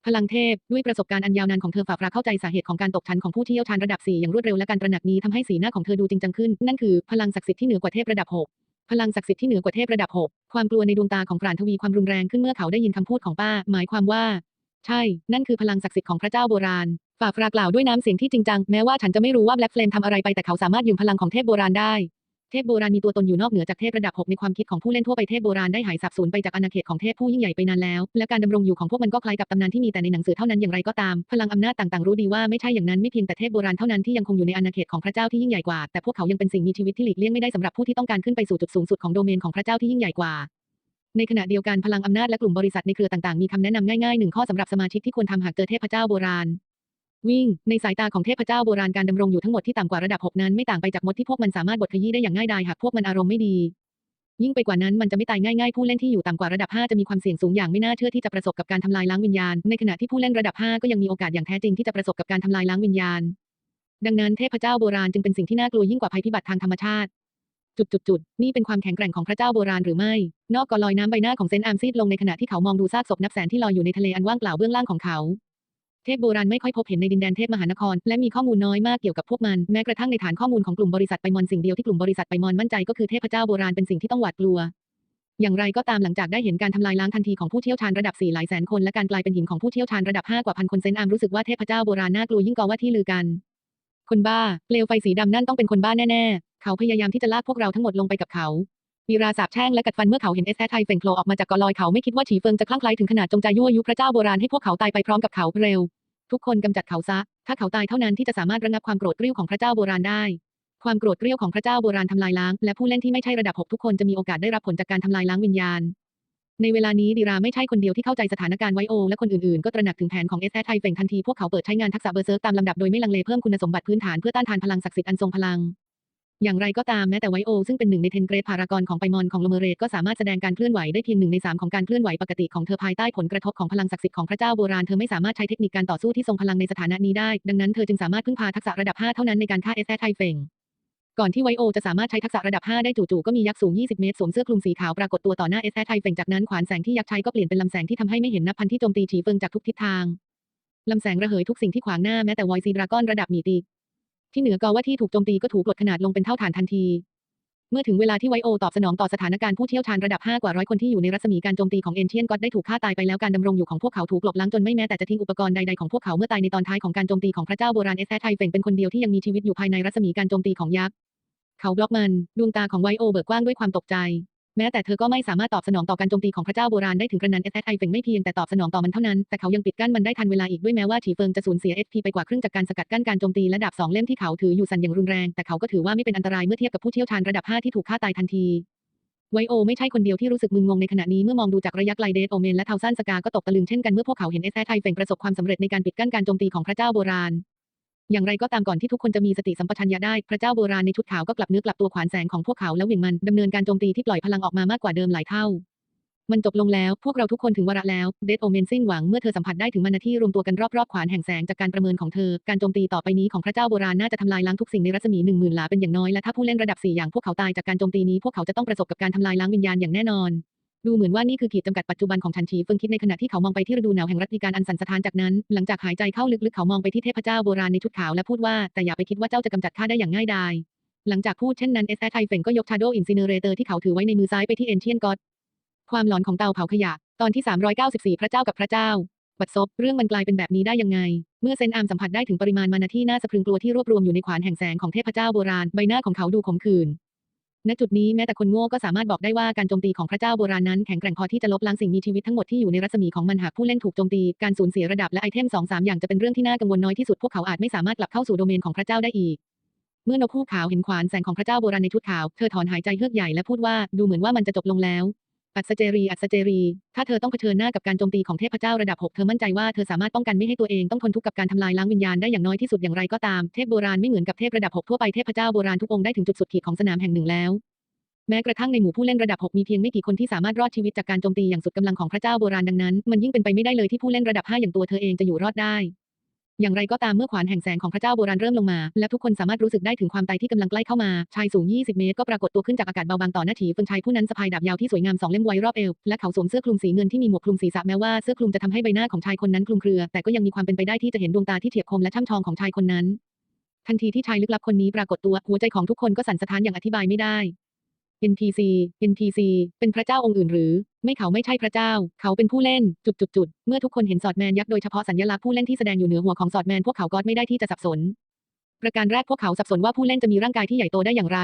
พลังเทพด้วยประสบการณ์อันยาวนานของเธอฝ่าฟราเข้าใจสาเหตุของการตกชั้นของผู้เชี่ยวชาญระดับ 4 อย่างรวดเร็วและการตระหนักนี้ทำให้สีหน้าของเธอดูจริงจังขึ้น นั่นคือพลังศักดิ์สิทธิ์ที่เหนือกว่าเทพระดับ 6 พลังศักดิ์สิทธิ์ที่เหนือกว่าเทพระดับ 6 ความกลัวในดวงตาของฟรานทวีความรุนแรงขึ้นเมื่อเขาได้ยินคำพูดของป้า หมายความว่า ใช่ นั่นคือพลังศักดิ์สิทธิ์ของพระเจ้าโบราณ ฝ่าฟรากล่าวด้วยน้ำเสียงที่จริงจัง แม้ว่าฉันจะไม่รู้ว่าแบล็กเฟลมทำอะไรไปแต่เขาสามารถยืมพลังของเทพโบราณได้ เทพโบราณมีตัวตนอยู่นอกเหนือจากเทพระดับ6ในความคิดของผู้เล่นทั่วไปเทพโบราณได้หายสับสูญไปจากอาณาเขตของเทพผู้ยิ่งใหญ่ไปนานแล้ว และการดำรงอยู่ของพวกมันก็คล้ายกับตำนานที่มีแต่ในหนังสือเท่านั้นอย่างไรก็ตาม พลังอำนาจต่างๆรู้ดีว่าไม่ใช่อย่างนั้นไม่เพียงแต่เทพโบราณเท่านั้นที่ยังคงอยู่ในอาณาเขตของพระเจ้าที่ยิ่งใหญ่กว่าแต่พวกเขายังเป็นสิ่งมีชีวิตที่หลีกเลี่ยงไม่ได้สำหรับผู้ที่ต้องการขึ้นไปสู่จุดสูงสุดของโดเมนของพระเจ้าที่ยิ่งใหญ่กว่า ในขณะเดียวกันพลังอำนาจและกลุ่มบริษัทในเครือต่างๆ มีคำแนะนำง่ายๆหนึ่งข้อสำหรับสมาชิกที่ควรทำหากเจอเทพเจ้าโบราณ วิ่ง ในสายตาของเทพเจ้าโบราณการดำรงอยู่ทั้งหมดที่ต่ำกว่าระดับ 6 นั้นไม่ต่างไปจากมดที่พวกมันสามารถบดขยี้ได้อย่างง่ายดายหากพวกมันอารมณ์ไม่ดี ยิ่งไปกว่านั้นมันจะไม่ตายง่ายๆ ผู้เล่นที่อยู่ต่ำกว่าระดับ 5 จะมีความเสี่ยงสูงอย่างไม่น่าเชื่อที่จะประสบกับการทำลายล้างวิญญาณ ในขณะที่ผู้เล่นระดับ 5 ก็ยังมีโอกาสอย่างแท้จริงที่จะประสบกับการทำลายล้างวิญญาณ ดังนั้นเทพเจ้าโบราณจึงเป็นสิ่งที่น่ากลัวยิ่งกว่าภัยพิบัติทางธรรมชาติ จุดจุดจุดนี่เป็นความแข็งแกร่งของพระเจ้าโบราณหรือไม่ นอกกอลอยน้ำใบหน้าของเซนต์อาร์มซีดลงในขณะที่เขามองดูซากศพนับแสนที่ลอยอยู่ในทะเลอันว่างเปล่าเบื้องล่างของเขา เทพโบราณไม่ค่อยพบเห็นในดินแดนเทพมหานคร และมีข้อมูลน้อยมากเกี่ยวกับพวกมัน แม้กระทั่งในฐานข้อมูลของกลุ่มบริษัทไปมอนสิ่งเดียวที่กลุ่มบริษัทไปมอนมั่นใจก็คือเทพเจ้าโบราณเป็นสิ่งที่ต้องหวาดกลัวอย่างไรก็ตามหลังจากได้เห็นการทำลายล้างทันทีของผู้เชี่ยวชาญระดับ 4 หลายแสนคนและการกลายเป็นหินของผู้เชี่ยวชาญระดับ 5 กว่าพันคนเซนอามรู้สึกว่าเทพเจ้าโบราณน่ากลัวยิ่งกว่าที่ลือกัน คนบ้าเปลวไฟสีดำนั่นต้องเป็นคนบ้าแน่ๆ เขาพยายามที่จะลากพวกเราทั้งหมดลงไปกับเขาวีราสาบแช่งและกัดฟันเมื่อเขาเห็นเอสแทไทเฟงโผล่ออกมาจากกอลอยเขาไม่คิดว่าฉีเฟิงจะคลั่งไคล้ถึงขนาดจงใจยั่วยุพระเจ้าโบราณให้พวกเขาตายไปพร้อมกับเขาเร็ว ทุกคนกำจัดเขาซะ ถ้าเขาตายเท่านั้นที่จะสามารถระงับความโกรธเกรี้ยวของพระเจ้าโบราณได้ ความโกรธเกรี้ยวของพระเจ้าโบราณทำลายล้าง และผู้เล่นที่ไม่ใช่ระดับหกทุกคนจะมีโอกาสได้รับผลจากการทำลายล้างวิญญาณ ในเวลานี้ดีราไม่ใช่คนเดียวที่เข้าใจสถานการณ์ไวโอและคนอื่นๆ ก็ตระหนักถึงแผนของเอสแทไทเฟงทันทีพวกเขาเปิดใช้งานทักษะเบอร์เซิร์กตามลำดับโดยไม่ลังเลเพิ่มคุณสมบัติพื้นฐานเพื่อต้านทานพลังศักดิ์สิทธิ์อันทรงพลัง อย่างไรก็ตามแม้แต่ไวโอซึ่งเป็นหนึ่งในเทนเกรดพารากอนของไปมอนของโลเมเรตก็สามารถแสดงการเคลื่อนไหวได้เพียงหนึ่งในสามของการเคลื่อนไหวปกติของเธอภายใต้ผลกระทบของพลังศักดิ์สิทธิ์ของพระเจ้าโบราณเธอไม่สามารถใช้เทคนิคการต่อสู้ที่ทรงพลังในสถานะนี้ได้ ดังนั้นเธอจึงสามารถพึ่งพาทักษะระดับ 5 เท่านั้นในการฆ่าเอสแทไทเฟงก่อนที่ไวโอจะสามารถใช้ทักษะระดับ 5 ได้จู่ๆก็มียักษ์สูง 20 เมตรสวมเสื้อคลุมสีขาวปรากฏตัวต่อหน้าเอสแทไทเฟงจากนั้นขวานแสงที่ยักษ์ใช้ก็เปลี่ยนเป็นลำแสงที่ทำให้ไม่เห็นนับพันที่โจมตีฉีเฟิงจากทุกทิศทางลำแสงระเหยทุกสิ่งที่ขวางหน้าแม้แต่วอยซีดราก้อนระดับมีตี ที่เหนือกอว่าที่ถูกโจมตีก็ถูกลดขนาดลงเป็นเท่าฐานทันที เมื่อถึงเวลาที่ไวโอตอบสนองต่อสถานการณ์ผู้เชี่ยวชาญระดับ 5 กว่าร้อยคนที่อยู่ในรัศมีการโจมตีของเอนเชียนก็ได้ถูกฆ่าตายไปแล้วการดำรงอยู่ของพวกเขาถูกลบล้างจนไม่แม้แต่จะทิ้งอุปกรณ์ใดๆของพวกเขาเมื่อตายในตอนท้ายของการโจมตีของพระเจ้าโบราณเอสแทไทเฟงเป็นคนเดียวที่ยังมีชีวิตอยู่ภายในรัศมีการโจมตีของยักษ์เขาบล็อกมันดวงตาของไวโอเบิกกว้างด้วยความตกใจ แม้แต่เธอก็ไม่สามารถตอบสนองต่อการโจมตีของพระเจ้าโบราณได้ถึงกระนั้นเอสแทไทเฟงไม่เพียงแต่ตอบสนองต่อมันเท่านั้น แต่เขายังปิดกั้นมันได้ทันเวลาอีกด้วยแม้ว่าฉีเฟิงจะสูญเสียเอสพีไปกว่าครึ่งจากการสกัดกั้นการโจมตีและดาบสองเล่มที่เขาถืออยู่สั่นอย่างรุนแรง แต่เขาก็ถือว่าไม่เป็นอันตรายเมื่อเทียบกับผู้เชี่ยวชาญระดับ 5 ที่ถูกฆ่าตายทันทีไวโอไม่ใช่คนเดียวที่รู้สึกมึนงงในขณะนี้เมื่อมองดูจากระยะไกลเดทโอเมนและเทาซันสกาก็ตกตะลึงเช่นกันเมื่อพวกเขาเห็นเอสแทไทเฟงประสบความสำเร็จในการปิดกั้นการโจมตีของพระเจ้าโบราณ อย่างไรก็ตามก่อนที่ทุกคนจะมีสติสัมปชัญญะได้ พระเจ้าโบราณในชุดขาวก็กลับเนื้อกลับตัวขวานแสงของพวกเขาแล้วเหวี่ยงมันดำเนินการโจมตีที่ปล่อยพลังออกมามากกว่าเดิมหลายเท่า มันจบลงแล้วพวกเราทุกคนถึงวาระแล้วเดดโอเมนสิ้นหวังเมื่อเธอสัมผัสได้ถึงมานที่รวมตัวกันรอบๆขวานแห่งแสงจากการประเมินของเธอ การโจมตีต่อไปนี้ของพระเจ้าโบราณน่าจะทำลายล้างทุกสิ่งในรัศมีหนึ่งหมื่นหลาเป็นอย่างน้อยและถ้าผู้เล่นระดับสี่อย่างพวกเขาตายจากการโจมตีนี้พวกเขาจะต้องประสบกับการทำลายล้างวิญญาณอย่างแน่นอน ดูเหมือนว่านี่คือขีดจำกัดปัจจุบันของชันชีเฟิงคิดในขณะที่เขามองไปที่ฤดูหนาวแห่งรัตติการอันสันสถานจากนั้น หลังจากหายใจเข้าลึกๆเขามองไปที่เทพเจ้าโบราณในชุดขาวและพูดว่าแต่อย่าไปคิดว่าเจ้าจะกำจัดข้าได้อย่างง่ายดายหลังจากพูดเช่นนั้นเอสแอไทเฟงก็ยกชาโดอินซิเนเรเตอร์ที่เขาถือไว้ในมือซ้ายไปที่เอนเชียนก็อดความหลอนของเตาเผาขยะ ตอนที่ 394 พระเจ้ากับพระเจ้า บัดซบ เรื่องมันกลายเป็นแบบนี้ได้ยังไง เมื่อเซนอาร์มสัมผัสได้ถึงปริมาณมานาที่น่าสะพรึงกลัวที่รวบรวมอยู่ในขวานแห่งแสงของเทพเจ้าโบราณ ใบหน้าของเขาดูขมขื่น ณจุดนี้แม้แต่คนโง่ก็สามารถบอกได้ว่าการโจมตีของพระเจ้าโบราณนั้นแข็งแกร่งพอที่จะลบล้างสิ่งมีชีวิตทั้งหมดที่อยู่ในรัศมีของมันหากผู้เล่นถูกโจมตีการสูญเสียระดับและไอเทมสองสามอย่างจะเป็นเรื่องที่น่ากังวลน้อยที่สุดพวกเขาอาจไม่สามารถกลับเข้าสู่โดเมนของพระเจ้าได้อีก เมื่อนกคู่ขาวเห็นขวานแสงของพระเจ้าโบราณในชุดขาวเธอถอนหายใจเฮือกใหญ่และพูดว่าดูเหมือนว่ามันจะจบลงแล้ว อัศเจรี อัศเจรี ถ้าเธอต้องเผชิญหน้ากับการโจมตีของเทพเจ้าระดับ 6 เธอมั่นใจว่าเธอสามารถป้องกันไม่ให้ตัวเองต้องทนทุกข์กับการทำลายล้างวิญญาณได้อย่างน้อยที่สุดอย่างไรก็ตาม เทพโบราณไม่เหมือนกับเทพระดับ 6 ทั่วไป เทพเจ้าโบราณทุกองค์ได้ถึงจุดสุดขีดของสนามแห่งหนึ่งแล้ว แม้กระทั่งในหมู่ผู้เล่นระดับ 6 มีเพียงไม่กี่คนที่สามารถรอดชีวิตจากการโจมตีอย่างสุดกำลังของพระเจ้าโบราณดังนั้น มันยิ่งเป็นไปไม่ได้เลยที่ผู้เล่นระดับ 5 อย่างตัวเธอเองจะอยู่รอดได้ อย่างไรก็ตามเมื่อขวานแห่งแสงของพระเจ้าโบราณเริ่มลงมา และทุกคนสามารถรู้สึกได้ถึงความตายที่กำลังใกล้เข้ามา ชายสูง 20 เมตรก็ปรากฏตัวขึ้นจากอากาศเบาบางต่อหน้าถีเฟิงชายผู้นั้นสะพายดาบยาวที่สวยงามสองเล่มไว้รอบเอว และเขาสวมเสื้อคลุมสีเงินที่มีหมวกคลุมศีรษะแม้ว่าเสื้อคลุมจะทำให้ใบหน้าของชายคนนั้นคลุมเครือ แต่ก็ยังมีความเป็นไปได้ที่จะเห็นดวงตาที่เฉียบคมและช่ำชองของชายคนนั้น ทันทีที่ชายลึกลับคนนี้ปรากฏตัวหัวใจของทุกคนก็สั่นสะท้านอย่างอธิบายไม่ได้ NPC NPC เป็นพระเจ้าองค์อื่นหรือ ไม่เขาไม่ใช่พระเจ้า เขาเป็นผู้เล่น จุดจุดจุดเมื่อทุกคนเห็นสอดแมนยักษ์โดยเฉพาะสัญลักษณ์ผู้เล่นที่แสดงอยู่เหนือหัวของสอดแมนพวกเขาก็ไม่ได้ที่จะสับสน ประการแรกพวกเขาสับสนว่าผู้เล่นจะมีร่างกายที่ใหญ่โตได้อย่างไร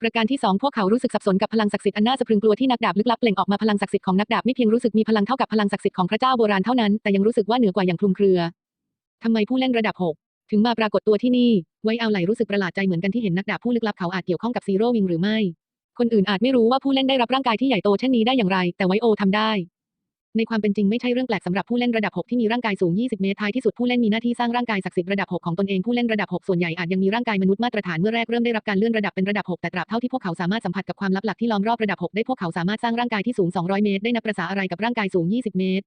ประการที่สองพวกเขารู้สึกสับสนกับพลังศักดิ์สิทธิ์อันน่าสะพรึงกลัวที่นักดาบลึกลับเปล่งออกมาพลังศักดิ์สิทธิ์ของนักดาบไม่เพียงรู้สึกมีพลังเท่ากับพลังศักดิ์สิทธิ์ของพระเจ้าโบราณเท่านั้นแต่ยังรู้สึกว่าเหนือกว่าอย่างคลุมเครือทำไมผู้เล่นระดับหกถึงมาปรากฏตัวที่นี่ ไว้เอาไหลรู้สึกประหลาดใจเหมือนกันที่เห็นนักดาบผู้ลึกลับเขาอาจเกี่ยวข้องกับซีโร่วิงหรือไม่ คนอื่นอาจไม่รู้ว่าผู้เล่นได้รับร่างกายที่ใหญ่โตเช่นนี้ได้อย่างไร แต่ไวโอทำได้ ในความเป็นจริงไม่ใช่เรื่องแปลกสำหรับผู้เล่นระดับ 6 ที่มีร่างกายสูง 20 เมตรท้ายที่สุดผู้เล่นมีหน้าที่สร้างร่างกายศักดิ์สิทธิ์ระดับ 6 ของตนเองผู้เล่นระดับ 6 ส่วนใหญ่อาจยังมีร่างกายมนุษย์มาตรฐานเมื่อแรกเริ่มได้รับการเลื่อนระดับเป็นระดับ 6 แต่ตราบเท่าที่พวกเขาสามารถสัมผัสกับความลับหลักที่ล้อมรอบระดับ 6 ได้พวกเขาสามารถสร้างร่างกายที่สูง 200 เมตรได้นับประษาอะไรกับร่างกายสูง 20 เมตร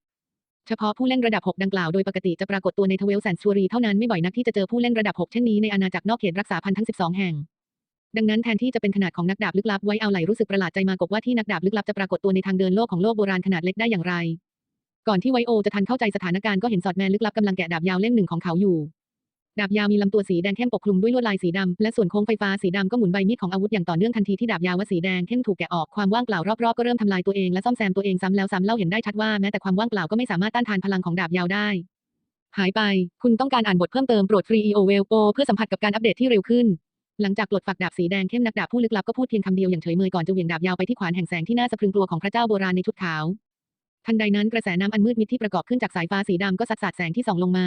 เฉพาะผู้เล่นระดับ 6 ดังกล่าวโดยปกติจะปรากฏตัวในทเวลแสนชัวรีเท่านั้นไม่บ่อยนักที่จะเจอผู้เล่นระดับ 6 เช่นนี้ในอาณาจักรนอกเขตรักษาพันธุ์ทั้ง 12 แห่ง ดังนั้นแทนที่จะเป็นขนาดของนักดาบลึกลับไว้เอาไหลรู้สึกประหลาดใจมากบว่าที่นักดาบลึกลับจะปรากฏตัวในทางเดินโลกของโลกโบราณขนาดเล็กได้อย่างไร ก่อนที่ไวโอจะทันเข้าใจสถานการณ์ก็เห็นสอดแมนลึกลับกำลังแกะดาบยาวเล่มหนึ่งของเขาอยู่ ดาบยาวมีลำตัวสีแดงเข้มปกคลุมด้วยลวดลายสีดำและส่วนโค้งไฟฟ้าสีดำก็หมุนใบมีดของอาวุธอย่างต่อเนื่องทันทีที่ดาบยาวว่าสีแดงเข้มถูกแกะออกความว่างเปล่ารอบๆก็เริ่มทำลายตัวเองและซ่อมแซมตัวเองซ้ำแล้วซ้ำเล่าเห็นได้ชัดว่าแม้แต่ความว่างเปล่าก็ไม่สามารถต้านทานพลังของดาบยาวได้หายไป คุณต้องการอ่านบทเพิ่มเติมโปรดฟรี EO w e l โ o เพื่อสัมผัสกับการอัปเดตที่เร็วขึ้น หลังจากปลดฝักดาบสีแดงเข้มนักดาบผู้ลึกลับก็พูดเพียงคำเดียวอย่างเฉยเมยก่อนจะเหวี่ยงดาบยาวไปที่ขวานแห่งแสงที่น่าสะพรึงกลัวของพระเจ้าโบราณในชุดขาว ทันใดนั้นกระแสน้ำอันมืดมิดที่ประกอบขึ้นจากสายฟ้าสีดำก็สัดสาดแสงที่ส่องลงมา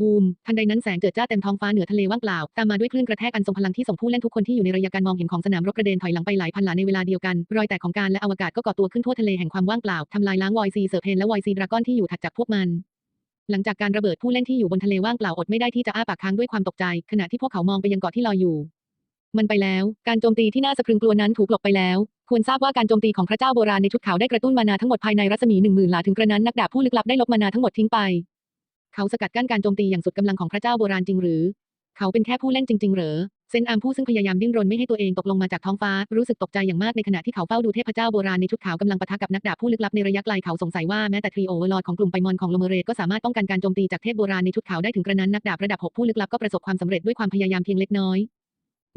บูม ทันใดนั้นแสงเจิดจ้าเต็มท้องฟ้าเหนือทะเลว่างเปล่า ตามมาด้วยคลื่นกระแทกอันทรงพลังที่ส่งผู้เล่นทุกคนที่อยู่ในระยะการมองเห็นของสนามรบกระเด็นถอยหลังไปหลายพันหลาในเวลาเดียวกัน รอยแตกของการและอวกาศก็ก่อตัวขึ้นทั่วทะเลแห่งความว่างเปล่า ทำลายล้างวอยซีเซอร์เพนและวอยซีดราก้อนที่อยู่ถัดจากพวกมัน หลังจากการระเบิดผู้เล่นที่อยู่บนทะเลว่างเปล่าอดไม่ได้ที่จะอ้าปากค้างด้วยความตกใจ ขณะที่พวกเขามองไปยังเกาะที่ลอยอยู่ มันไปแล้ว การโจมตีที่น่าสะพรึงกลัวนั้นถูกหลบไปแล้ว ควรทราบว่าการโจมตีของพระเจ้าโบราณในชุดขาวได้กระตุ้นมานาทั้งหมดภายในรัศมีหนึ่งหมื่นหลาถึงกระนั้นนักดาบผู้ลึกลับได้ลบมานาทั้งหมดทิ้งไป เขาสกัดกั้นการโจมตีอย่างสุดกำลังของพระเจ้าโบราณจริงหรือ เขาเป็นแค่ผู้เล่นจริง ๆ เหรอ เซนอามผู้ซึ่งพยายามดิ้นรนไม่ให้ตัวเองตกลงมาจากท้องฟ้า รู้สึกตกใจอย่างมากในขณะที่เขาเฝ้าดูเทพเจ้าโบราณในชุดขาวกำลังปะทะกับนักดาบผู้ลึกลับในระยะไกลเขาสงสัยว่าแม้แต่ทรีโอเวอร์ลอดของกลุ่มไปมอนของโลเมเรตก็สามารถป้องกันการโจมตีจากเทพโบราณในชุดขาวได้ถึงกระนั้นนักดาบระดับหกผู้ลึกลับก็ประสบความสำเร็จด้วยความพยายามเพียงเล็กน้อย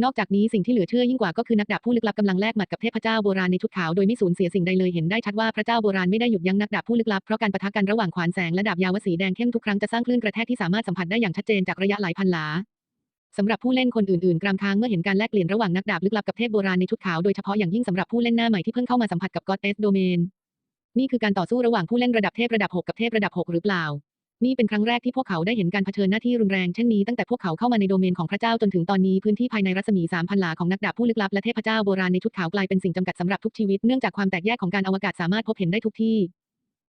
นอกจากนี้สิ่งที่เหลือเชื่อยิ่งกว่าก็คือนักดาบผู้ลึกลับกำลังแลกหมัดกับเทพเจ้าโบราณในชุดขาวโดยไม่สูญเสียสิ่งใดเลยเห็นได้ชัดว่าพระเจ้าโบราณไม่ได้หยุดยั้งนักดาบผู้ลึกลับเพราะการปะทะกันระหว่างขวานแสงและดาบยาวสีแดงเข้มทุกครั้งจะสร้างคลื่นกระแทกที่สามารถสัมผัสได้อย่างชัดเจนจากระยะหลายพันหลา สำหรับผู้เล่นคนอื่นๆกรามค้างเมื่อเห็นการแลกเปลี่ยนระหว่างนักดาบลึกลับกับเทพโบราณในชุดขาวโดยเฉพาะอย่างยิ่งสำหรับผู้เล่นหน้าใหม่ที่เพิ่งเข้ามาสัมผัสกับ God S Domain นี่คือการต่อสู้ระหว่างผู้เล่นระดับเทพระดับ 6 กับเทพระดับ 6 หรือเปล่า นี่เป็นครั้งแรกที่พวกเขาได้เห็นการเผชิญหน้าที่รุนแรงเช่นนี้ตั้งแต่พวกเขาเข้ามาในโดเมนของพระเจ้าจนถึงตอนนี้พื้นที่ภายในรัศมี 3,000 หลาของนักดาบผู้ลึกลับและเทพเจ้าโบราณในชุดขาวกลายเป็นสิ่งจำกัดสำหรับทุกชีวิตเนื่องจากความแตกแยกของการอวกาศสามารถพบเห็นได้ทุกที่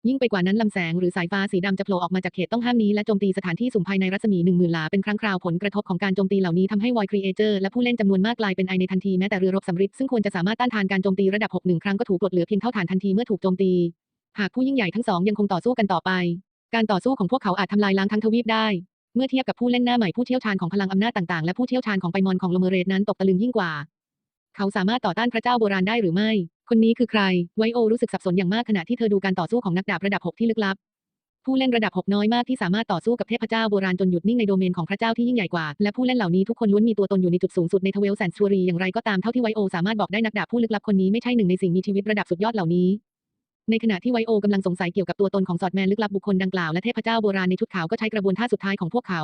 ยิ่งไปกว่านั้นลำแสงหรือสายฟ้าสีดำจะโผล่ออกมาจากเขตต้องห้ามนี้และโจมตีสถานที่สุ่มภายในรัศมีหนึ่งหมื่นหลาเป็นครั้งคราวผลกระทบของการโจมตีเหล่านี้ทำให้วอยครีเอเจอร์และผู้เล่นจำนวนมากกลายเป็นไอในทันทีแม้แต่เรือรบสำริดซึ่งควรจะสามารถต้านทานการโจมตีระดับ6หนึ่งครั้งก็ถูกปลดเหลือเพียงเท่าฐานทันทีเมื่อถูกโจมตี หากผู้ยิ่งใหญ่ทั้งสองยังคงต่อสู้กันต่อไป การต่อสู้ของพวกเขาอาจทำลายล้างทั้งทวีปได้ เมื่อเทียบกับผู้เล่นหน้าใหม่ผู้เชี่ยวชาญของพลังอำนาจต่างๆ และผู้เชี่ยวชาญของไปมอนของโลเมเรตนั้นตกตะลึงยิ่งกว่า เขาสามารถต่อต้านพระเจ้าโบราณได้หรือไม่ คนนี้คือใคร ไวโอรู้สึกสับสนอย่างมากขณะที่เธอดูการต่อสู้ของนักดาบระดับ6ที่ลึกลับ ผู้เล่นระดับ6น้อยมากที่สามารถต่อสู้กับเทพเจ้าโบราณจนหยุดนิ่งในโดเมนของพระเจ้าที่ยิ่งใหญ่กว่า และผู้เล่นเหล่านี้ทุกคนล้วนมีตัวตนอยู่ในจุดสูงสุดในทเวลแสนชัวรีอย่างไรก็ตามเท่าที่ไวโอสามารถบอกได้นักดาบผู้ลึกลับคนนี้ไม่ใช่หนึ่งในสิ่งมีชีวิตระดับสุดยอดเหล่านี้ในขณะที่ไวโอกำลังสงสัยเกี่ยวกับตัวตนของสอดแมนลึกลับบุคคลดังกล่าวและเทพเจ้าโบราณในชุดขาวก็ใช้กระบวนท่าสุดท้ายของพวกเขา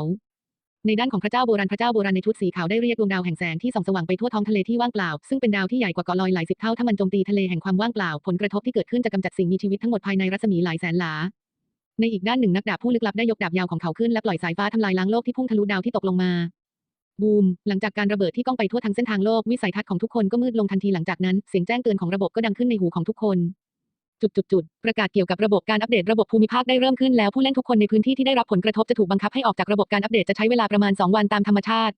ในด้านของพระเจ้าโบราณพระเจ้าโบราณในชุดสีขาวได้เรียกดวงดาวแห่งแสงที่ส่องสว่างไปทั่วท้องทะเลที่ว่างเปล่า ซึ่งเป็นดาวที่ใหญ่กว่าเกาะลอยหลายสิบเท่าถ้ามันโจมตีทะเลแห่งความว่างเปล่า ผลกระทบที่เกิดขึ้นจะกำจัดสิ่งมีชีวิตทั้งหมดภายในรัศมีหลายแสนหลาในอีกด้านหนึ่งนักดาบผู้ลึกลับได้ยกดาบยาวของเขาขึ้นและปล่อยสายฟ้าทำลายล้างโลกที่พุ่งทะลุดาวที่ตกลงมา บูม หลังจากการระเบิดที่ก้องไปทั่วทั้งเส้นทางโลกวิสัยทัศน์ของทุกคนก็มืดลงทันทีหลังจากนั้นเสียงแจ้งเตือนของระบบก็ดังขึ้นในหูของทุกคน จุดๆประกาศเกี่ยวกับระบบการอัปเดตระบบภูมิภาคได้เริ่มขึ้นแล้วผู้เล่นทุกคนในพื้นที่ที่ได้รับผลกระทบจะถูกบังคับให้ออกจากระบบการอัปเดตจะใช้เวลาประมาณ 2 วันตามธรรมชาติ